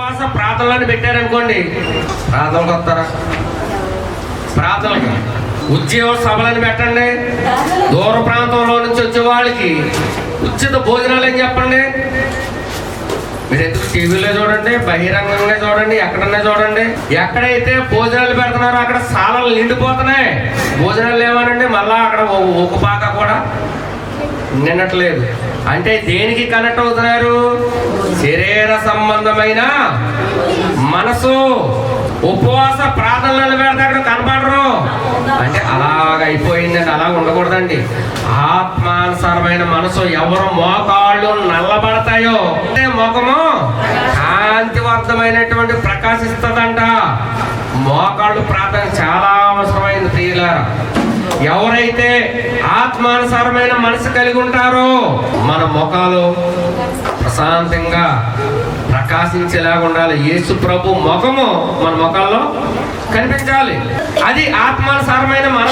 ఉపవాస ప్రార్థనలను పెట్టారనుకోండి. ప్రార్థనలకు వస్తారా? ప్రార్థనలకు. ఉద్యోగ సభలను పెట్టండి. దూర ప్రాంతంలో నుంచి వచ్చే వాళ్ళకి ఉచిత భోజనాలు ఏం చెప్పండి? మీరు ఎందుకు టీవీలో చూడండి బహిరంగంగా చూడండి ఎక్కడన్నా చూడండి. ఎక్కడైతే భోజనాలు పెడుతున్నారో అక్కడ సాలలు నిండిపోతున్నాయి. భోజనాలు లేవనండి మళ్ళా అక్కడ ఒక పాక కూడా నిన్నట్లేదు. అంటే దేనికి కనెక్ట్ అవుతున్నారు? శరీర సంబంధమైన మనసు ఉపవాస ప్రార్థనలు పెడితే అక్కడ కనపడరు. అంటే అలాగ అయిపోయిందండి అలా ఉండకూడదండి. ఆత్మానుసారమైన మనసు ఎవరు మోకాళ్ళు నల్లబడతాయో అంటే ముఖము కాంతివర్ధమైనటువంటి ప్రకాశిస్తుందంట. మోకాళ్ళు ప్రార్థన చాలా అవసరమైంది ప్రియులారా. ఎవరైతే ఆత్మానుసారమైన మనసు కలిగి ఉంటారో మన ముఖాలు ప్రశాంతంగా ప్రకాశించేలాగా ఉండాలి. యేసు ప్రభు ముఖము మన ముఖాల్లో కనిపించాలి. అది ఆత్మానుసారమైన మన